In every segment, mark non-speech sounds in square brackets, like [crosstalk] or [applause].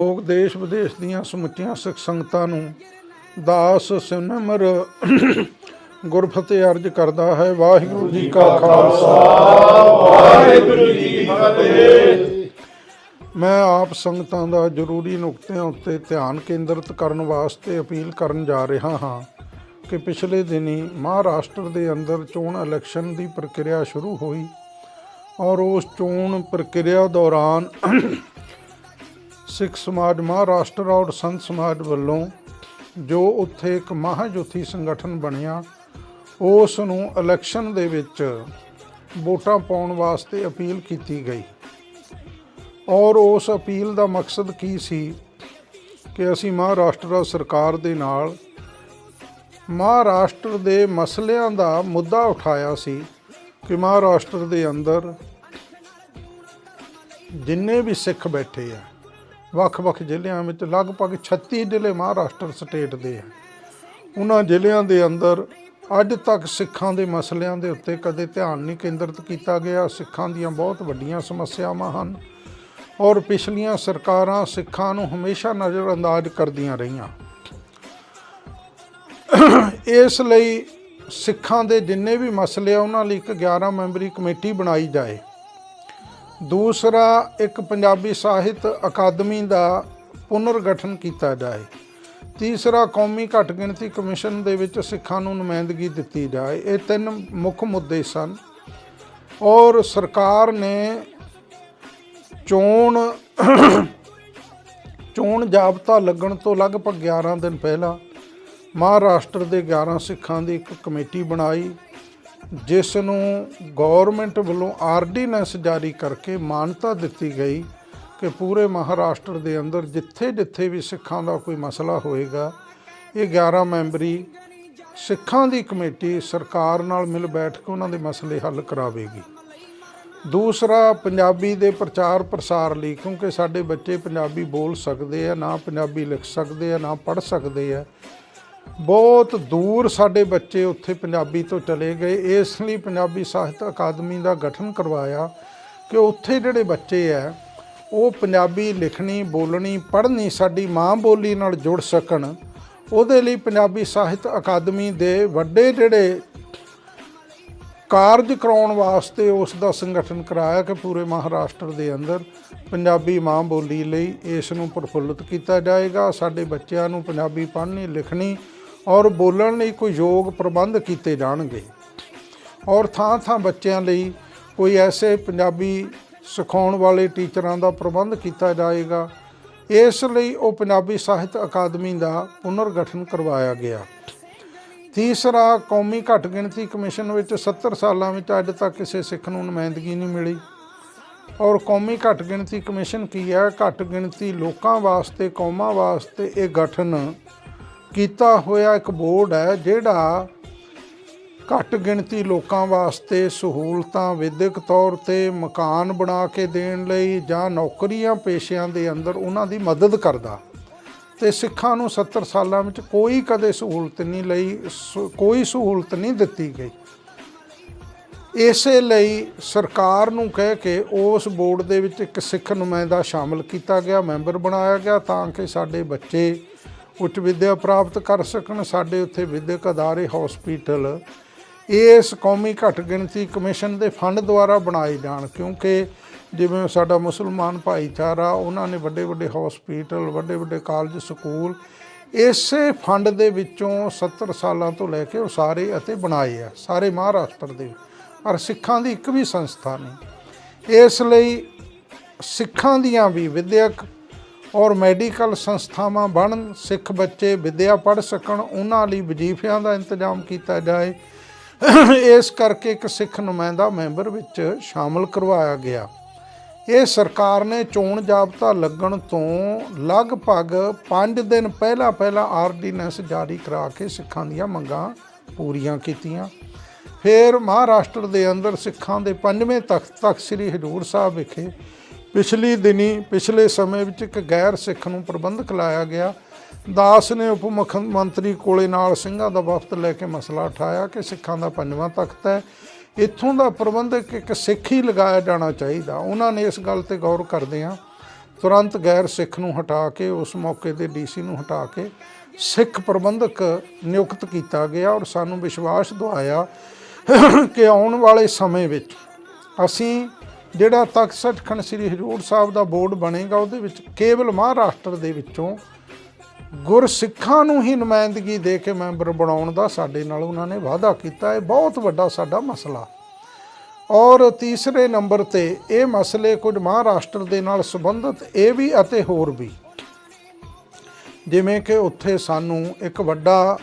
ਲੋਕ ਦੇਸ਼ ਵਿਦੇਸ਼ ਦੀਆਂ ਸਮੁੱਚੀਆਂ ਸਿੱਖ ਸੰਗਤਾਂ ਨੂੰ ਦਾਸ ਸਿਮਰ ਗੁਰਫਤਿਹ ਅਰਜ ਕਰਦਾ ਹੈ, ਵਾਹਿਗੁਰੂ ਜੀ ਕਾ ਖਾਲਸਾ, ਵਾਹਿਗੁਰੂ ਜੀ ਕੀ ਫਤਿਹ। ਮੈਂ ਆਪ ਸੰਗਤਾਂ ਦਾ ਜ਼ਰੂਰੀ ਨੁਕਤਿਆਂ ਉੱਤੇ ਧਿਆਨ ਕੇਂਦਰਿਤ ਕਰਨ ਵਾਸਤੇ ਅਪੀਲ ਕਰਨ ਜਾ ਰਿਹਾ ਹਾਂ ਕਿ ਪਿਛਲੇ ਦਿਨੀ ਮਹਾਰਾਸ਼ਟਰ ਦੇ ਅੰਦਰ ਚੋਣ ਇਲੈਕਸ਼ਨ ਦੀ ਪ੍ਰਕਿਰਿਆ ਸ਼ੁਰੂ ਹੋਈ ਔਰ ਉਸ ਚੋਣ ਪ੍ਰਕਿਰਿਆ ਦੌਰਾਨ ਸਿੱਖ ਸਮਾਜ ਮਹਾਰਾਸ਼ਟਰ ਔਰ ਸੰਤ ਸਮਾਜ ਵੱਲੋਂ ਜੋ ਉੱਥੇ ਇੱਕ ਮਹਾਜੋਥੀ ਸੰਗਠਨ ਬਣਿਆ, ਉਸ ਨੂੰ ਇਲੈਕਸ਼ਨ ਦੇ ਵਿੱਚ ਵੋਟਾਂ ਪਾਉਣ ਵਾਸਤੇ ਅਪੀਲ ਕੀਤੀ ਗਈ। ਔਰ ਉਸ ਅਪੀਲ ਦਾ ਮਕਸਦ ਕੀ ਸੀ ਕਿ ਅਸੀਂ ਮਹਾਰਾਸ਼ਟਰ ਸਰਕਾਰ ਦੇ ਨਾਲ ਮਹਾਰਾਸ਼ਟਰ ਦੇ ਮਸਲਿਆਂ ਦਾ ਮੁੱਦਾ ਉਠਾਇਆ ਸੀ ਕਿ ਮਹਾਰਾਸ਼ਟਰ ਦੇ ਅੰਦਰ ਜਿੰਨੇ ਵੀ ਸਿੱਖ ਬੈਠੇ ਆ ਵੱਖ-ਵੱਖ ਜ਼ਿਲ੍ਹਿਆਂ ਵਿੱਚ ਲਗਭਗ 36 ਜ਼ਿਲ੍ਹੇ ਮਹਾਰਾਸ਼ਟਰ ਸਟੇਟ ਦੇ ਆ। ਉਹਨਾਂ ਜ਼ਿਲ੍ਹਿਆਂ ਦੇ ਅੰਦਰ ਅੱਜ ਤੱਕ ਸਿੱਖਾਂ ਦੇ ਮਸਲਿਆਂ ਦੇ ਉੱਤੇ ਕਦੇ ਧਿਆਨ ਨਹੀਂ ਕੇਂਦਰਿਤ ਕੀਤਾ ਗਿਆ। ਸਿੱਖਾਂ ਦੀਆਂ ਬਹੁਤ ਵੱਡੀਆਂ ਸਮੱਸਿਆਵਾਂ ਹਨ ਔਰ ਪਿਛਲੀਆਂ ਸਰਕਾਰਾਂ ਸਿੱਖਾਂ ਨੂੰ ਹਮੇਸ਼ਾ ਨਜ਼ਰਅੰਦਾਜ਼ ਕਰਦੀਆਂ ਰਹੀਆਂ। ਇਸ ਲਈ ਸਿੱਖਾਂ ਦੇ ਜਿੰਨੇ ਵੀ ਮਸਲੇ ਆ, ਉਹਨਾਂ ਲਈ ਇੱਕ 11 ਮੈਂਬਰੀ ਕਮੇਟੀ ਬਣਾਈ ਜਾਏ। ਦੂਸਰਾ ਇੱਕ ਪੰਜਾਬੀ ਸਾਹਿਤ ਅਕਾਦਮੀ ਦਾ ਪੁਨਰਗਠਨ ਕੀਤਾ ਜਾਏ। ਤੀਸਰਾ ਕੌਮੀ ਘੱਟ ਗਿਣਤੀ ਕਮਿਸ਼ਨ ਦੇ ਵਿੱਚ ਸਿੱਖਾਂ ਨੂੰ ਨੁਮਾਇੰਦਗੀ ਦਿੱਤੀ ਜਾਏ। ਇਹ ਤਿੰਨ ਮੁੱਖ ਮੁੱਦੇ ਸਨ। ਔਰ ਸਰਕਾਰ ਨੇ ਚੋਣ [coughs] ਚੋਣ ਜਾਬਤਾ ਲੱਗਣ ਤੋਂ ਲਗਭਗ 11 ਦਿਨ ਪਹਿਲਾਂ ਮਹਾਰਾਸ਼ਟਰ ਦੇ 11 ਸਿੱਖਾਂ ਦੀ ਇੱਕ ਕਮੇਟੀ ਬਣਾਈ। ਜਿਸ ਨੂੰ ਗਵਰਨਮੈਂਟ ਵੱਲੋਂ ਆਰਡੀਨੈਂਸ ਜਾਰੀ ਕਰਕੇ ਮਾਨਤਾ ਦਿੱਤੀ ਗਈ ਕਿ ਪੂਰੇ ਮਹਾਰਾਸ਼ਟਰ ਦੇ ਅੰਦਰ ਜਿੱਥੇ-ਜਿੱਥੇ ਵੀ ਸਿੱਖਾਂ ਦਾ ਕੋਈ ਮਸਲਾ ਹੋਏਗਾ, ਇਹ 11 ਮੈਂਬਰੀ ਸਿੱਖਾਂ ਦੀ ਕਮੇਟੀ ਸਰਕਾਰ ਨਾਲ ਮਿਲ ਬੈਠ ਕੇ ਉਹਨਾਂ ਦੇ ਮਸਲੇ ਹੱਲ ਕਰਾਵੇਗੀ। ਦੂਸਰਾ, ਪੰਜਾਬੀ ਦੇ ਪ੍ਰਚਾਰ ਪ੍ਰਸਾਰ ਲਈ, ਕਿਉਂਕਿ ਸਾਡੇ ਬੱਚੇ ਪੰਜਾਬੀ ਬੋਲ ਸਕਦੇ ਆ, ਨਾ ਪੰਜਾਬੀ ਲਿਖ ਸਕਦੇ ਆ, ਨਾ ਪੜ੍ਹ ਸਕਦੇ ਆ ਬਹੁਤ ਦੂਰ ਸਾਡੇ ਬੱਚੇ ਉੱਥੇ ਪੰਜਾਬੀ ਤੋਂ ਚਲੇ ਗਏ। ਇਸ ਲਈ ਪੰਜਾਬੀ ਸਾਹਿਤ ਅਕਾਦਮੀ ਦਾ ਗਠਨ ਕਰਵਾਇਆ ਕਿ ਉੱਥੇ ਜਿਹੜੇ ਬੱਚੇ ਆ, ਉਹ ਪੰਜਾਬੀ ਲਿਖਣੀ, ਬੋਲਣੀ, ਪੜ੍ਹਨੀ ਸਾਡੀ ਮਾਂ ਬੋਲੀ ਨਾਲ ਜੁੜ ਸਕਣ। ਉਹਦੇ ਲਈ ਪੰਜਾਬੀ ਸਾਹਿਤ ਅਕਾਦਮੀ ਦੇ ਵੱਡੇ ਜਿਹੜੇ ਕਾਰਜ ਕਰਾਉਣ ਵਾਸਤੇ ਉਸ ਦਾ ਸੰਗਠਨ ਕਰਾਇਆ ਕਿ ਪੂਰੇ ਮਹਾਰਾਸ਼ਟਰ ਦੇ ਅੰਦਰ ਪੰਜਾਬੀ ਮਾਂ ਬੋਲੀ ਲਈ ਇਸ ਨੂੰ ਪ੍ਰਫੁੱਲਤ ਕੀਤਾ ਜਾਏਗਾ। ਸਾਡੇ ਬੱਚਿਆਂ ਨੂੰ ਪੰਜਾਬੀ ਪੜ੍ਹਨੀ, ਲਿਖਣੀ ਔਰ ਬੋਲਣ ਲਈ ਕੋਈ ਯੋਗ ਪ੍ਰਬੰਧ ਕੀਤੇ ਜਾਣਗੇ। ਔਰ ਥਾਂ ਥਾਂ ਬੱਚਿਆਂ ਲਈ ਕੋਈ ਐਸੇ ਪੰਜਾਬੀ ਸਿਖਾਉਣ ਵਾਲੇ ਟੀਚਰਾਂ ਦਾ ਪ੍ਰਬੰਧ ਕੀਤਾ ਜਾਏਗਾ। ਇਸ ਲਈ ਉਹ ਪੰਜਾਬੀ ਸਾਹਿਤ ਅਕਾਦਮੀ ਦਾ ਪੁਨਰਗਠਨ ਕਰਵਾਇਆ ਗਿਆ। ਤੀਸਰਾ, ਕੌਮੀ ਘੱਟ ਗਿਣਤੀ ਕਮਿਸ਼ਨ ਵਿੱਚ 70 ਸਾਲਾਂ ਵਿੱਚ ਅੱਜ ਤੱਕ ਕਿਸੇ ਸਿੱਖ ਨੂੰ ਨੁਮਾਇੰਦਗੀ ਨਹੀਂ ਮਿਲੀ। ਔਰ ਕੌਮੀ ਘੱਟ ਗਿਣਤੀ ਕਮਿਸ਼ਨ ਕੀ ਹੈ? ਘੱਟ ਗਿਣਤੀ ਲੋਕਾਂ ਵਾਸਤੇ, ਕੌਮਾਂ ਵਾਸਤੇ ਇਹ ਗਠਨ ਕੀਤਾ ਹੋਇਆ ਇੱਕ ਬੋਰਡ ਹੈ ਜਿਹੜਾ ਘੱਟ ਗਿਣਤੀ ਲੋਕਾਂ ਵਾਸਤੇ ਸਹੂਲਤਾਂ ਵਿਦਿਅਕ ਤੌਰ ਤੇ ਮਕਾਨ ਬਣਾ ਕੇ ਦੇਣ ਲਈ ਜਾਂ ਨੌਕਰੀਆਂ ਪੇਸ਼ਿਆਂ ਦੇ ਅੰਦਰ ਉਹਨਾਂ ਦੀ ਮਦਦ ਕਰਦਾ। ਤੇ ਸਿੱਖਾਂ ਨੂੰ 70 ਸਾਲਾਂ ਵਿੱਚ ਕੋਈ ਕਦੇ ਸਹੂਲਤ ਨਹੀਂ ਲਈ, ਸ- ਕੋਈ ਸਹੂਲਤ ਨਹੀਂ ਦਿੱਤੀ ਗਈ। ਇਸੇ ਲਈ ਸਰਕਾਰ ਨੂੰ ਕਹਿ ਕੇ ਉਸ ਬੋਰਡ ਦੇ ਵਿੱਚ ਇੱਕ ਸਿੱਖ ਨੁਮਾਇੰਦਾ ਸ਼ਾਮਲ ਕੀਤਾ ਗਿਆ, ਮੈਂਬਰ ਬਣਾਇਆ ਗਿਆ ਤਾਂ ਕਿ ਸਾਡੇ ਬੱਚੇ ਉੱਚ ਵਿੱਦਿਆ ਪ੍ਰਾਪਤ ਕਰ ਸਕਣ ਸਾਡੇ ਉੱਥੇ ਵਿੱਦਿਅਕ ਅਦਾਰੇ ਹਸਪੀਟਲ ਇਸ ਕੌਮੀ ਘੱਟ ਗਿਣਤੀ ਕਮਿਸ਼ਨ ਦੇ ਫੰਡ ਦੁਆਰਾ ਬਣਾਏ ਜਾਣ, ਕਿਉਂਕਿ ਜਿਵੇਂ ਸਾਡਾ ਮੁਸਲਮਾਨ ਭਾਈਚਾਰਾ, ਉਹਨਾਂ ਨੇ ਵੱਡੇ ਵੱਡੇ ਹਸਪੀਟਲ ਵੱਡੇ ਵੱਡੇ ਕਾਲਜ ਸਕੂਲ ਇਸੇ ਫੰਡ ਦੇ ਵਿੱਚੋਂ 70 ਸਾਲਾਂ ਤੋਂ ਲੈ ਕੇ ਉਹ ਸਾਰੇ ਅਤੇ ਬਣਾਏ ਆ, ਸਾਰੇ ਮਹਾਰਾਸ਼ਟਰ ਦੇ। ਪਰ ਸਿੱਖਾਂ ਦੀ ਇੱਕ ਵੀ ਸੰਸਥਾ ਨਹੀਂ। ਇਸ ਲਈ ਸਿੱਖਾਂ ਦੀਆਂ ਵੀ ਵਿਦਿਅਕ ਔਰ ਮੈਡੀਕਲ ਸੰਸਥਾਵਾਂ ਬਣਨ, ਸਿੱਖ ਬੱਚੇ ਵਿਦਿਆ ਪੜ੍ਹ ਸਕਣ, ਉਹਨਾਂ ਲਈ ਵਜ਼ੀਫਿਆਂ ਦਾ ਇੰਤਜ਼ਾਮ ਕੀਤਾ ਜਾਏ। ਇਸ ਕਰਕੇ ਇੱਕ ਸਿੱਖ ਨੁਮਾਇੰਦਾ ਮੈਂਬਰ ਵਿੱਚ ਸ਼ਾਮਲ ਕਰਵਾਇਆ ਗਿਆ। ਇਹ ਸਰਕਾਰ ਨੇ ਚੋਣ ਜਾਬਤਾ ਲੱਗਣ ਤੋਂ ਲਗਭਗ 5 ਦਿਨ ਪਹਿਲਾਂ ਪਹਿਲਾਂ ਆਰਡੀਨੈਂਸ ਜਾਰੀ ਕਰਾ ਕੇ ਸਿੱਖਾਂ ਦੀਆਂ ਮੰਗਾਂ ਪੂਰੀਆਂ ਕੀਤੀਆਂ। ਫਿਰ ਮਹਾਰਾਸ਼ਟਰ ਦੇ ਅੰਦਰ ਸਿੱਖਾਂ ਦੇ ਪੰਜਵੇਂ ਤਖਤ ਤਖਤ ਸ੍ਰੀ ਹਜੂਰ ਸਾਹਿਬ ਵਿਖੇ ਪਿਛਲੀ ਦਿਨੀ, ਪਿਛਲੇ ਸਮੇਂ ਵਿੱਚ ਇੱਕ ਗੈਰ ਸਿੱਖ ਨੂੰ ਪ੍ਰਬੰਧਕ ਲਾਇਆ ਗਿਆ। ਦਾਸ ਨੇ ਉਪ ਮੁੱਖ ਮੰਤਰੀ ਕੋਲੇ ਨਾਲ ਸਿੰਘਾਂ ਦਾ ਵਫਦ ਲੈ ਕੇ ਮਸਲਾ ਉਠਾਇਆ ਕਿ ਸਿੱਖਾਂ ਦਾ ਪੰਜਵਾਂ ਤਖਤ ਹੈ। ਇੱਥੋਂ ਦਾ ਪ੍ਰਬੰਧਕ ਇੱਕ ਸਿੱਖ ਹੀ ਲਗਾਇਆ ਜਾਣਾ ਚਾਹੀਦਾ। ਉਹਨਾਂ ਨੇ ਇਸ ਗੱਲ ਤੇ ਗੌਰ ਕਰਦਿਆਂ ਤੁਰੰਤ ਗੈਰ ਸਿੱਖ ਨੂੰ ਹਟਾ ਕੇ, ਉਸ ਮੌਕੇ ਤੇ ਡੀਸੀ ਨੂੰ ਹਟਾ ਕੇ ਸਿੱਖ ਪ੍ਰਬੰਧਕ ਨਿਯੁਕਤ ਕੀਤਾ ਗਿਆ ਔਰ ਸਾਨੂੰ ਵਿਸ਼ਵਾਸ ਦਿਵਾਇਆ ਕਿ ਆਉਣ ਵਾਲੇ ਸਮੇਂ ਵਿੱਚ ਅਸੀਂ ਜਿਹੜਾ ਤਖਤ ਸੱਚਖੰਡ ਸ੍ਰੀ ਹਜ਼ੂਰ ਸਾਹਿਬ ਦਾ ਬੋਰਡ ਬਣੇਗਾ, ਉਹਦੇ ਵਿੱਚ ਕੇਵਲ ਮਹਾਰਾਸ਼ਟਰ ਦੇ ਵਿੱਚੋਂ ਗੁਰਸਿੱਖਾਂ ਨੂੰ ਹੀ ਨੁਮਾਇੰਦਗੀ ਦੇ ਕੇ ਮੈਂਬਰ ਬਣਾਉਣ ਦਾ ਸਾਡੇ ਨਾਲ ਉਹਨਾਂ ਨੇ ਵਾਅਦਾ ਕੀਤਾ। ਇਹ ਬਹੁਤ ਵੱਡਾ ਸਾਡਾ ਮਸਲਾ। ਔਰ ਤੀਸਰੇ ਨੰਬਰ ਤੇ ਇਹ ਮਸਲੇ ਕੁਝ ਮਹਾਰਾਸ਼ਟਰ ਦੇ ਨਾਲ ਸੰਬੰਧਿਤ, ਇਹ ਵੀ ਅਤੇ ਹੋਰ ਵੀ। ਜਿਵੇਂ ਕਿ ਉੱਥੇ ਸਾਨੂੰ ਇੱਕ ਵੱਡਾ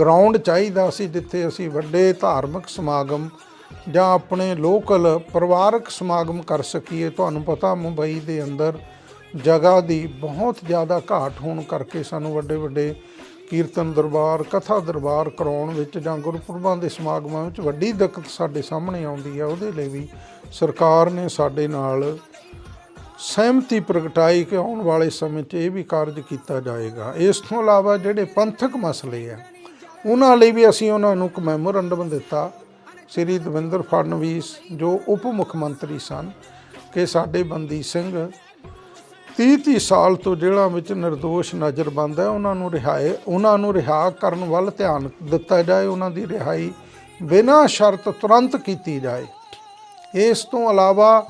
ਗਰਾਊਂਡ ਚਾਹੀਦਾ ਸੀ, ਜਿੱਥੇ ਅਸੀਂ ਵੱਡੇ ਧਾਰਮਿਕ ਸਮਾਗਮ ਜਾਂ ਆਪਣੇ ਲੋਕਲ ਪਰਿਵਾਰਕ ਸਮਾਗਮ ਕਰ ਸਕੀਏ, ਤੁਹਾਨੂੰ ਪਤਾ ਮੁੰਬਈ ਦੇ ਅੰਦਰ ਜਗ੍ਹਾ ਦੀ ਬਹੁਤ ਜ਼ਿਆਦਾ ਘਾਟ ਹੋਣ ਕਰਕੇ ਸਾਨੂੰ ਵੱਡੇ ਵੱਡੇ ਕੀਰਤਨ ਦਰਬਾਰ, ਕਥਾ ਦਰਬਾਰ ਕਰਾਉਣ ਵਿੱਚ ਜਾਂ ਗੁਰਪੁਰਬਾਂ ਦੇ ਸਮਾਗਮਾਂ ਵਿੱਚ ਵੱਡੀ ਦਿੱਕਤ ਸਾਡੇ ਸਾਹਮਣੇ ਆਉਂਦੀ ਹੈ ਉਹਦੇ ਲਈ ਵੀ ਸਰਕਾਰ ਨੇ ਸਾਡੇ ਨਾਲ ਸਹਿਮਤੀ ਪ੍ਰਗਟਾਈ ਕਿ ਆਉਣ ਵਾਲੇ ਸਮੇਂ 'ਚ ਇਹ ਵੀ ਕਾਰਜ ਕੀਤਾ ਜਾਏਗਾ। ਇਸ ਤੋਂ ਇਲਾਵਾ ਜਿਹੜੇ ਪੰਥਕ ਮਸਲੇ ਆ, ਉਹਨਾਂ ਲਈ ਵੀ ਅਸੀਂ ਉਹਨਾਂ ਨੂੰ ਇੱਕ ਮੈਮੋਰੰਡਮ ਦਿੱਤਾ ਸ੍ਰੀ ਦਵਿੰਦਰ ਫੜਨਵੀਸ, ਜੋ ਉਪ ਮੁੱਖ ਮੰਤਰੀ ਸਨ, ਕਿ ਸਾਡੇ ਬੰਦੀ ਸਿੰਘ 30 30 ਸਾਲ ਤੋਂ ਜੇਲ੍ਹਾਂ ਵਿੱਚ ਨਿਰਦੋਸ਼ ਨਜ਼ਰਬੰਦ ਹੈ। ਉਹਨਾਂ ਨੂੰ ਰਿਹਾਏ, ਉਹਨਾਂ ਨੂੰ ਰਿਹਾ ਕਰਨ ਵੱਲ ਧਿਆਨ ਦਿੱਤਾ ਜਾਏ। ਉਹਨਾਂ ਦੀ ਰਿਹਾਈ ਬਿਨਾਂ ਸ਼ਰਤ ਤੁਰੰਤ ਕੀਤੀ ਜਾਏ। ਇਸ ਤੋਂ ਇਲਾਵਾ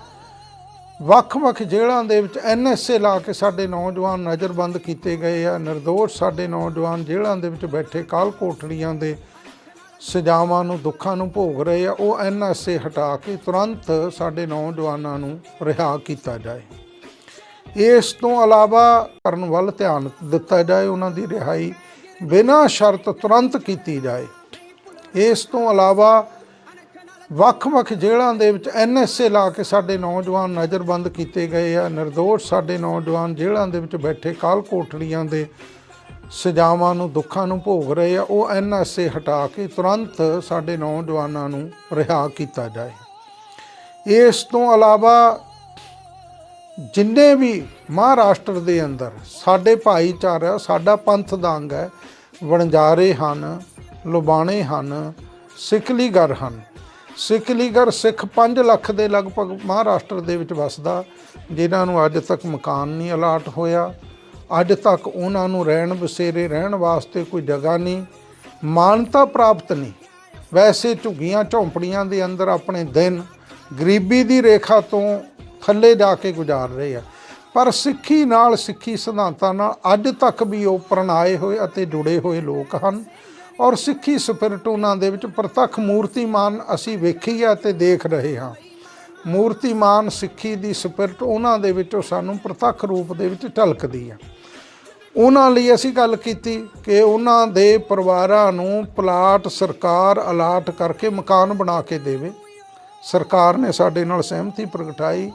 ਵੱਖ-ਵੱਖ ਜੇਲ੍ਹਾਂ ਦੇ ਵਿੱਚ ਐਨਐਸਏ ਲਾ ਕੇ ਸਾਡੇ ਨੌਜਵਾਨ ਨਜ਼ਰਬੰਦ ਕੀਤੇ ਗਏ ਆ। ਨਿਰਦੋਸ਼ ਸਾਡੇ ਨੌਜਵਾਨ ਜੇਲ੍ਹਾਂ ਦੇ ਵਿੱਚ ਬੈਠੇ ਕਾਲ ਕੋਠੜੀਆਂ ਦੇ ਸਜ਼ਾਵਾਂ ਨੂੰ, ਦੁੱਖਾਂ ਨੂੰ ਭੋਗ ਰਹੇ ਆ, ਉਹ ਐਨਐਸਏ ਹਟਾ ਕੇ ਤੁਰੰਤ ਸਾਡੇ ਨੌਜਵਾਨਾਂ ਨੂੰ ਰਿਹਾ ਕੀਤਾ ਜਾਏ। ਇਸ ਤੋਂ ਇਲਾਵਾ ਕਰਨ ਵੱਲ ਧਿਆਨ ਦਿੱਤਾ ਜਾਏ, ਉਹਨਾਂ ਦੀ ਰਿਹਾਈ ਬਿਨਾਂ ਸ਼ਰਤ ਤੁਰੰਤ ਕੀਤੀ ਜਾਏ। ਇਸ ਤੋਂ ਇਲਾਵਾ ਵੱਖ-ਵੱਖ ਜੇਲ੍ਹਾਂ ਦੇ ਵਿੱਚ ਐਨਐਸਏ ਲਾ ਕੇ ਸਾਡੇ ਨੌਜਵਾਨ ਨਜ਼ਰਬੰਦ ਕੀਤੇ ਗਏ ਆ। ਨਿਰਦੋਸ਼ ਸਾਡੇ ਨੌਜਵਾਨ ਜੇਲ੍ਹਾਂ ਦੇ ਵਿੱਚ ਬੈਠੇ ਕਾਲ ਕੋਠੜੀਆਂ ਦੇ ਸਜ਼ਾਵਾਂ ਨੂੰ, ਦੁੱਖਾਂ ਨੂੰ ਭੋਗ ਰਹੇ ਆ, ਉਹ ਐਨਐਸਏ ਹਟਾ ਕੇ ਤੁਰੰਤ ਸਾਡੇ ਨੌਜਵਾਨਾਂ ਨੂੰ ਰਿਹਾ ਕੀਤਾ ਜਾਏ। ਇਸ ਤੋਂ ਇਲਾਵਾ ਜਿੰਨੇ ਵੀ ਮਹਾਰਾਸ਼ਟਰ ਦੇ ਅੰਦਰ ਸਾਡੇ ਭਾਈਚਾਰਾ, ਸਾਡਾ ਪੰਥ ਦਾ ਅੰਗ ਹੈ, ਵਣਜਾਰੇ ਹਨ ਲੁਬਾਣੇ ਹਨ ਸਿੱਖਲੀਗਰ ਹਨ। ਸਿੱਖਲੀਗਰ ਸਿੱਖ 5 ਲੱਖ ਦੇ ਲਗਭਗ ਮਹਾਰਾਸ਼ਟਰ ਦੇ ਵਿੱਚ ਵਸਦਾ, ਜਿਨ੍ਹਾਂ ਨੂੰ ਅੱਜ ਤੱਕ ਮਕਾਨ ਨਹੀਂ ਅਲਾਟ ਹੋਇਆ। ਅੱਜ ਤੱਕ ਉਹਨਾਂ ਨੂੰ ਰਹਿਣ ਬਸੇਰੇ ਰਹਿਣ ਵਾਸਤੇ ਕੋਈ ਜਗ੍ਹਾ ਨਹੀਂ, ਮਾਨਤਾ ਪ੍ਰਾਪਤ ਨਹੀਂ। ਵੈਸੇ ਝੁੱਗੀਆਂ ਝੌਂਪੜੀਆਂ ਦੇ ਅੰਦਰ ਆਪਣੇ ਦਿਨ ਗਰੀਬੀ ਦੀ ਰੇਖਾ ਤੋਂ ਥੱਲੇ ਜਾ ਕੇ ਗੁਜ਼ਾਰ ਰਹੇ ਆ। ਪਰ ਸਿੱਖੀ ਨਾਲ ਸਿੱਖੀ ਸਿਧਾਂਤਾਂ ਨਾਲ ਅੱਜ ਤੱਕ ਵੀ ਉਹ ਪ੍ਰਣਾਏ ਹੋਏ ਅਤੇ ਜੁੜੇ ਹੋਏ ਲੋਕ ਹਨ। ਔਰ ਸਿੱਖੀ ਸਪਿਰਟ ਉਹਨਾਂ ਦੇ ਵਿੱਚ ਪ੍ਰਤੱਖ ਮੂਰਤੀਮਾਨ ਅਸੀਂ ਵੇਖੀ ਹੈ ਤੇ ਦੇਖ ਰਹੇ ਹਾਂ। ਮੂਰਤੀਮਾਨ ਸਿੱਖੀ ਦੀ ਸਪਿਰਟ ਉਹਨਾਂ ਦੇ ਵਿੱਚੋਂ ਸਾਨੂੰ ਪ੍ਰਤੱਖ ਰੂਪ ਦੇ ਵਿੱਚ ਝਲਕਦੀ ਹੈ ਉਹਨਾਂ ਲਈ ਅਸੀਂ ਗੱਲ ਕੀਤੀ ਕਿ ਉਹਨਾਂ ਦੇ ਪਰਿਵਾਰਾਂ ਨੂੰ ਪਲਾਟ ਸਰਕਾਰ ਅਲਾਟ ਕਰਕੇ ਮਕਾਨ ਬਣਾ ਕੇ ਦੇਵੇ। ਸਰਕਾਰ ਨੇ ਸਾਡੇ ਨਾਲ ਸਹਿਮਤੀ ਪ੍ਰਗਟਾਈ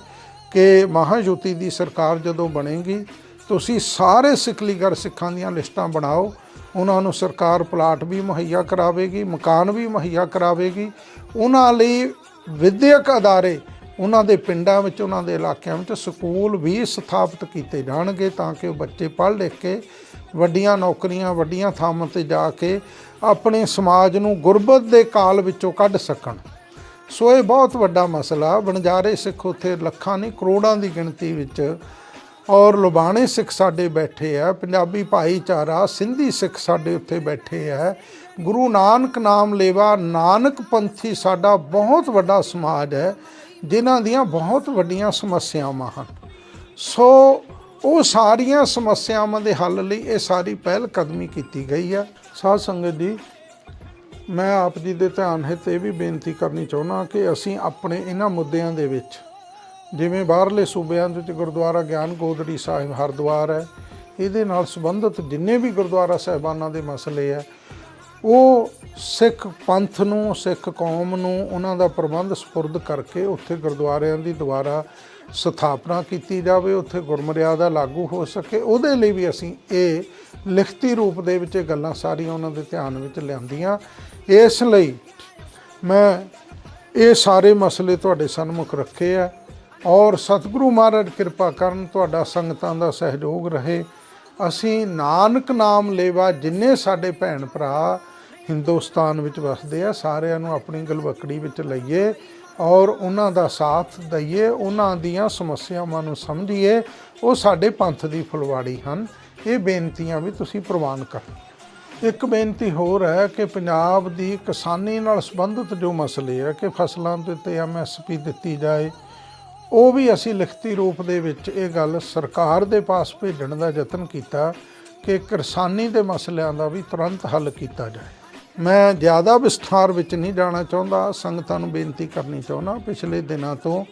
ਕਿ ਮਹਾਯੁਤੀ ਦੀ ਸਰਕਾਰ ਜਦੋਂ ਬਣੇਗੀ, ਤੁਸੀਂ ਸਾਰੇ ਸਿੱਖਲੀਗਰ ਸਿੱਖਾਂ ਦੀਆਂ ਲਿਸਟਾਂ ਬਣਾਓ। ਉਹਨਾਂ ਨੂੰ ਸਰਕਾਰ ਪਲਾਟ ਵੀ ਮੁਹੱਈਆ ਕਰਾਵੇਗੀ, ਮਕਾਨ ਵੀ ਮੁਹੱਈਆ ਕਰਾਵੇਗੀ। ਉਹਨਾਂ ਲਈ ਵਿਦਿਅਕ ਅਦਾਰੇ ਉਹਨਾਂ ਦੇ ਪਿੰਡਾਂ ਵਿੱਚ, ਉਹਨਾਂ ਦੇ ਇਲਾਕਿਆਂ ਵਿੱਚ ਸਕੂਲ ਵੀ ਸਥਾਪਿਤ ਕੀਤੇ ਜਾਣਗੇ ਤਾਂ ਕਿ ਉਹ ਬੱਚੇ ਪੜ੍ਹ ਲਿਖ ਕੇ ਵੱਡੀਆਂ ਨੌਕਰੀਆਂ, ਵੱਡੀਆਂ ਥਾਵਾਂ ਤੇ ਜਾ ਕੇ ਆਪਣੇ ਸਮਾਜ ਨੂੰ ਗੁਰਬਤ ਦੇ ਕਾਲ ਵਿੱਚੋਂ ਕੱਢ ਸਕਣ। ਸੋ ਇਹ ਬਹੁਤ ਵੱਡਾ ਮਸਲਾ। ਬਣਜਾਰੇ ਸਿੱਖ ਉੱਥੇ ਲੱਖਾਂ ਨਹੀਂ, ਕਰੋੜਾਂ ਦੀ ਗਿਣਤੀ ਵਿੱਚ ਔਰ ਲੁਬਾਣੇ ਸਿੱਖ ਸਾਡੇ ਬੈਠੇ ਆ, ਪੰਜਾਬੀ ਭਾਈਚਾਰਾ, ਸਿੰਧੀ ਸਿੱਖ ਸਾਡੇ ਉੱਥੇ ਬੈਠੇ ਆ। ਗੁਰੂ ਨਾਨਕ ਨਾਮ ਲੇਵਾ, ਨਾਨਕ ਪੰਥੀ ਸਾਡਾ ਬਹੁਤ ਵੱਡਾ ਸਮਾਜ ਹੈ। ਜਿਨ੍ਹਾਂ ਦੀਆਂ ਬਹੁਤ ਵੱਡੀਆਂ ਸਮੱਸਿਆਵਾਂ ਹਨ। ਸੋ ਉਹ ਸਾਰੀਆਂ ਸਮੱਸਿਆਵਾਂ ਦੇ ਹੱਲ ਲਈ ਇਹ ਸਾਰੀ ਪਹਿਲ ਕਦਮੀ ਕੀਤੀ ਗਈ ਹੈ। ਸਾਧ ਸੰਗਤ ਜੀ, ਮੈਂ ਆਪ ਜੀ ਦੇ ਧਿਆਨ ਹਿੱਤ ਇਹ ਵੀ ਬੇਨਤੀ ਕਰਨੀ ਚਾਹੁੰਦਾ ਕਿ ਅਸੀਂ ਆਪਣੇ ਇਹਨਾਂ ਮੁੱਦਿਆਂ ਦੇ ਵਿੱਚ, ਜਿਵੇਂ ਬਾਹਰਲੇ ਸੂਬਿਆਂ ਦੇ ਵਿੱਚ ਗੁਰਦੁਆਰਾ ਗਿਆਨ ਗੋਦੜੀ ਸਾਹਿਬ ਹਰਿਦੁਆਰ ਹੈ, ਇਹਦੇ ਨਾਲ ਸੰਬੰਧਿਤ ਜਿੰਨੇ ਵੀ ਗੁਰਦੁਆਰਾ ਸਾਹਿਬਾਨਾਂ ਦੇ ਮਸਲੇ ਆ ਉਹ ਸਿੱਖ ਪੰਥ ਨੂੰ, ਸਿੱਖ ਕੌਮ ਨੂੰ ਉਹਨਾਂ ਦਾ ਪ੍ਰਬੰਧ ਸਪੁਰਦ ਕਰਕੇ ਉੱਥੇ ਗੁਰਦੁਆਰਿਆਂ ਦੀ ਦੁਆਰਾ ਸਥਾਪਨਾ ਕੀਤੀ ਜਾਵੇ, ਉੱਥੇ ਗੁਰਮਰਿਆਦਾ ਲਾਗੂ ਹੋ ਸਕੇ। ਉਹਦੇ ਲਈ ਵੀ ਅਸੀਂ ਇਹ ਲਿਖਤੀ ਰੂਪ ਦੇ ਵਿੱਚ ਇਹ ਗੱਲਾਂ ਸਾਰੀਆਂ ਉਹਨਾਂ ਦੇ ਧਿਆਨ ਵਿੱਚ ਲਿਆਂਦੀਆਂ। ਇਸ ਲਈ ਮੈਂ ਇਹ ਸਾਰੇ ਮਸਲੇ ਤੁਹਾਡੇ ਸਨਮੁਖ ਰੱਖੇ ਆ ਔਰ ਸਤਿਗੁਰੂ ਮਹਾਰਾਜ ਕਿਰਪਾ ਕਰਨ ਤੁਹਾਡਾ ਸੰਗਤਾਂ ਦਾ ਸਹਿਯੋਗ ਰਹੇ। ਅਸੀਂ ਨਾਨਕ ਨਾਮ ਲੇਵਾ ਜਿੰਨੇ ਸਾਡੇ ਭੈਣ ਭਰਾ ਹਿੰਦੁਸਤਾਨ ਵਿੱਚ ਵਸਦੇ ਆ, ਸਾਰਿਆਂ ਨੂੰ ਆਪਣੀ ਗਲਵਕੜੀ ਵਿੱਚ ਲਈਏ ਔਰ ਉਹਨਾਂ ਦਾ ਸਾਥ ਦਈਏ, ਉਹਨਾਂ ਦੀਆਂ ਸਮੱਸਿਆਵਾਂ ਨੂੰ ਸਮਝੀਏ, ਉਹ ਸਾਡੇ ਪੰਥ ਦੀ ਫੁਲਵਾੜੀ ਹਨ। ਇਹ ਬੇਨਤੀਆਂ ਵੀ ਤੁਸੀਂ ਪ੍ਰਵਾਨ ਕਰੋ। ਇੱਕ ਬੇਨਤੀ ਹੋਰ ਹੈ ਕਿ ਪੰਜਾਬ ਦੀ ਕਿਸਾਨੀ ਨਾਲ ਸੰਬੰਧਿਤ ਜੋ ਮਸਲੇ ਹੈ ਕਿ ਫਸਲਾਂ ਦੇ ਉੱਤੇ ਐਮਐਸਪੀ ਦਿੱਤੀ ਜਾਏ, ਉਹ ਵੀ ਅਸੀਂ ਲਿਖਤੀ ਰੂਪ ਦੇ ਵਿੱਚ ਇਹ ਗੱਲ ਸਰਕਾਰ ਦੇ ਪਾਸ ਭੇਜਣ ਦਾ ਯਤਨ ਕੀਤਾ ਕਿ ਕਿਸਾਨੀ ਦੇ ਮਸਲਿਆਂ ਦਾ ਵੀ ਤੁਰੰਤ ਹੱਲ ਕੀਤਾ ਜਾਏ। ਮੈਂ ਜ਼ਿਆਦਾ ਵਿਸਥਾਰ ਵਿੱਚ ਨਹੀਂ ਜਾਣਾ ਚਾਹੁੰਦਾ। ਸੰਗਤਾਂ ਨੂੰ ਬੇਨਤੀ ਕਰਨੀ ਚਾਹੁੰਦਾ। ਪਿਛਲੇ ਦਿਨਾਂ ਤੋਂ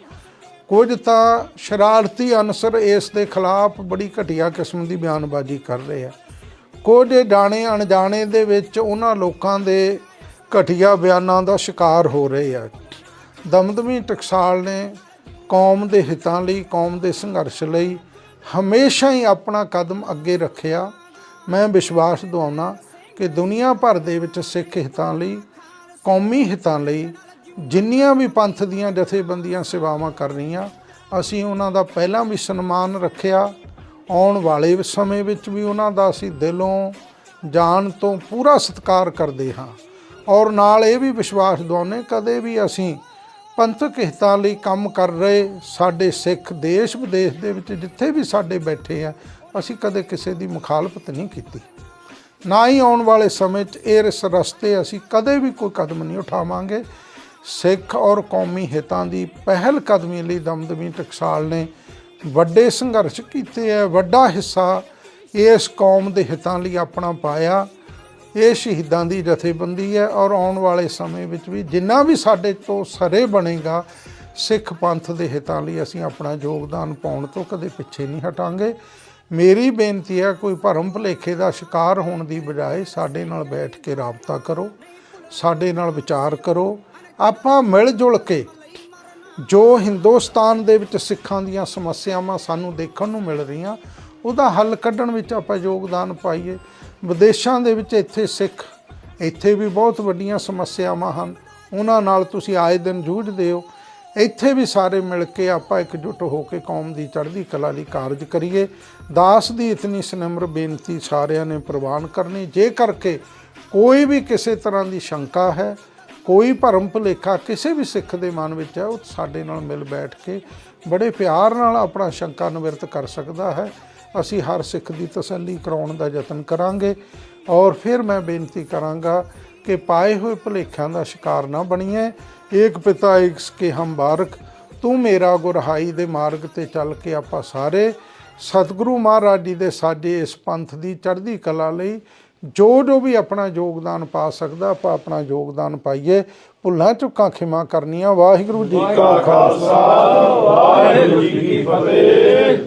ਕੁਝ ਤਾਂ ਸ਼ਰਾਰਤੀ ਅਨਸਰ ਇਸ ਦੇ ਖਿਲਾਫ ਬੜੀ ਘਟੀਆ ਕਿਸਮ ਦੀ ਬਿਆਨਬਾਜ਼ੀ ਕਰ ਰਹੇ ਆ। ਕੁਝ ਜਾਣੇ ਅਣਜਾਣੇ ਦੇ ਵਿੱਚ ਉਹਨਾਂ ਲੋਕਾਂ ਦੇ ਘਟੀਆ ਬਿਆਨਾਂ ਦਾ ਸ਼ਿਕਾਰ ਹੋ ਰਹੇ ਆ। ਦਮਦਮੀ ਟਕਸਾਲ ਨੇ ਕੌਮ ਦੇ ਹਿੱਤਾਂ ਲਈ, ਕੌਮ ਦੇ ਸੰਘਰਸ਼ ਲਈ ਹਮੇਸ਼ਾ ਹੀ ਆਪਣਾ ਕਦਮ ਅੱਗੇ ਰੱਖਿਆ। ਮੈਂ ਵਿਸ਼ਵਾਸ ਦਿਵਾਉਣਾ ਕਿ ਦੁਨੀਆ ਭਰ ਦੇ ਵਿੱਚ ਸਿੱਖ ਹਿੱਤਾਂ ਲਈ, ਕੌਮੀ ਹਿੱਤਾਂ ਲਈ ਜਿੰਨੀਆਂ ਵੀ ਪੰਥ ਦੀਆਂ ਜਥੇਬੰਦੀਆਂ ਸੇਵਾਵਾਂ ਕਰ ਰਹੀਆਂ, ਅਸੀਂ ਉਹਨਾਂ ਦਾ ਪਹਿਲਾਂ ਵੀ ਸਨਮਾਨ ਰੱਖਿਆ, ਆਉਣ ਵਾਲੇ ਸਮੇਂ ਵਿੱਚ ਵੀ ਉਹਨਾਂ ਦਾ ਅਸੀਂ ਦਿਲੋਂ, ਜਾਣ ਤੋਂ ਪੂਰਾ ਸਤਿਕਾਰ ਕਰਦੇ ਹਾਂ। ਔਰ ਨਾਲ ਇਹ ਵੀ ਵਿਸ਼ਵਾਸ ਦਿਵਾਉਂਦੇ ਕਦੇ ਵੀ ਅਸੀਂ ਪੰਥਕ ਹਿੱਤਾਂ ਲਈ ਕੰਮ ਕਰ ਰਹੇ ਸਾਡੇ ਸਿੱਖ ਦੇਸ਼ ਵਿਦੇਸ਼ ਦੇ ਵਿੱਚ ਜਿੱਥੇ ਵੀ ਸਾਡੇ ਬੈਠੇ ਆ, ਅਸੀਂ ਕਦੇ ਕਿਸੇ ਦੀ ਮੁਖਾਲਫਤ ਨਹੀਂ ਕੀਤੀ। ਨਾ ਹੀ ਆਉਣ ਵਾਲੇ ਸਮੇਂ 'ਚ ਇਸ ਰਸਤੇ ਅਸੀਂ ਕਦੇ ਵੀ ਕੋਈ ਕਦਮ ਨਹੀਂ ਉਠਾਵਾਂਗੇ। ਸਿੱਖ ਔਰ ਕੌਮੀ ਹਿੱਤਾਂ ਦੀ ਪਹਿਲ ਕਦਮੀ ਲਈ ਦਮਦਮੀ ਟਕਸਾਲ ਨੇ ਵੱਡੇ ਸੰਘਰਸ਼ ਕੀਤੇ ਹੈ ਵੱਡਾ ਹਿੱਸਾ ਇਸ ਕੌਮ ਦੇ ਹਿੱਤਾਂ ਲਈ ਆਪਣਾ ਪਾਇਆ। ਇਹ ਸ਼ਹੀਦਾਂ ਦੀ ਜਥੇਬੰਦੀ ਹੈ ਔਰ ਆਉਣ ਵਾਲੇ ਸਮੇਂ ਵਿੱਚ ਵੀ ਜਿੰਨਾ ਵੀ ਸਾਡੇ ਤੋਂ ਸਰੇ ਬਣੇਗਾ, ਸਿੱਖ ਪੰਥ ਦੇ ਹਿੱਤਾਂ ਲਈ ਅਸੀਂ ਆਪਣਾ ਯੋਗਦਾਨ ਪਾਉਣ ਤੋਂ ਕਦੇ ਪਿੱਛੇ ਨਹੀਂ ਹਟਾਂਗੇ। ਮੇਰੀ ਬੇਨਤੀ ਹੈ, ਕੋਈ ਭਰਮ ਭੁਲੇਖੇ ਦਾ ਸ਼ਿਕਾਰ ਹੋਣ ਦੀ ਬਜਾਏ ਸਾਡੇ ਨਾਲ ਬੈਠ ਕੇ ਰਾਬਤਾ ਕਰੋ, ਸਾਡੇ ਨਾਲ ਵਿਚਾਰ ਕਰੋ। ਆਪਾਂ ਮਿਲ ਜੁਲ ਕੇ ਜੋ ਹਿੰਦੁਸਤਾਨ ਦੇ ਵਿੱਚ ਸਿੱਖਾਂ ਦੀਆਂ ਸਮੱਸਿਆਵਾਂ ਸਾਨੂੰ ਦੇਖਣ ਨੂੰ ਮਿਲ ਰਹੀਆਂ, ਉਹਦਾ ਹੱਲ ਕੱਢਣ ਵਿੱਚ ਆਪਾਂ ਯੋਗਦਾਨ ਪਾਈਏ। ਵਿਦੇਸ਼ਾਂ ਦੇ ਵਿੱਚ ਇੱਥੇ ਸਿੱਖ, ਇੱਥੇ ਵੀ ਬਹੁਤ ਵੱਡੀਆਂ ਸਮੱਸਿਆਵਾਂ ਹਨ। ਉਹਨਾਂ ਨਾਲ ਤੁਸੀਂ ਆਏ ਦਿਨ ਜੂਝਦੇ ਹੋ ਇੱਥੇ ਵੀ ਸਾਰੇ ਮਿਲ ਕੇ ਆਪਾਂ ਇਕਜੁੱਟ ਹੋ ਕੇ ਕੌਮ ਦੀ ਚੜ੍ਹਦੀ ਕਲਾ ਲਈ ਕਾਰਜ ਕਰੀਏ। ਦਾਸ ਦੀ ਇਤਨੀ ਸਨਮਰ ਬੇਨਤੀ ਸਾਰਿਆਂ ਨੇ ਪ੍ਰਵਾਨ ਕਰਨੀ। ਜੇ ਕਰਕੇ ਕੋਈ ਵੀ ਕਿਸੇ ਤਰ੍ਹਾਂ ਦੀ ਸ਼ੰਕਾ ਹੈ, ਕੋਈ ਭਰਮ ਭੁਲੇਖਾ ਕਿਸੇ ਵੀ ਸਿੱਖ ਦੇ ਮਨ ਵਿੱਚ ਹੈ, ਉਹ ਸਾਡੇ ਨਾਲ ਮਿਲ ਬੈਠ ਕੇ ਬੜੇ ਪਿਆਰ ਨਾਲ ਆਪਣਾ ਸ਼ੰਕਾ ਨਿਵਰਤ ਕਰ ਸਕਦਾ ਹੈ। ਅਸੀਂ ਹਰ ਸਿੱਖ ਦੀ ਤਸੱਲੀ ਕਰਾਉਣ ਦਾ ਯਤਨ ਕਰਾਂਗੇ ਔਰ ਫਿਰ ਮੈਂ ਬੇਨਤੀ ਕਰਾਂਗਾ ਕਿ ਪਾਏ ਹੋਏ ਭੁਲੇਖਿਆਂ ਦਾ ਸ਼ਿਕਾਰ ਨਾ ਬਣੀਏ। ਏਕ ਪਿਤਾ ਏਕ ਕੇ ਹਮ ਬਾਰਕ, ਤੂੰ ਮੇਰਾ ਗੁਰਹਾਈ ਦੇ ਮਾਰਗ ਤੇ ਚੱਲ ਕੇ ਆਪਾਂ ਸਾਰੇ। ਸਤਿਗੁਰੂ ਮਹਾਰਾਜ ਜੀ ਦੇ ਸਾਡੇ ਇਸ ਪੰਥ ਦੀ ਚੜ੍ਹਦੀ ਕਲਾ ਲਈ ਜੋ ਜੋ ਵੀ ਆਪਣਾ ਯੋਗਦਾਨ ਪਾ ਸਕਦਾ, ਆਪਾਂ ਆਪਣਾ ਯੋਗਦਾਨ ਪਾਈਏ। ਭੁੱਲਾਂ ਚੁੱਕਾਂ ਖਿਮਾ ਕਰਨੀਆਂ। ਵਾਹਿਗੁਰੂ ਜੀ ਕਾ ਖਾਲਸਾ, ਵਾਹਿਗੁਰੂ ਜੀ ਕੀ ਫਤਿਹ।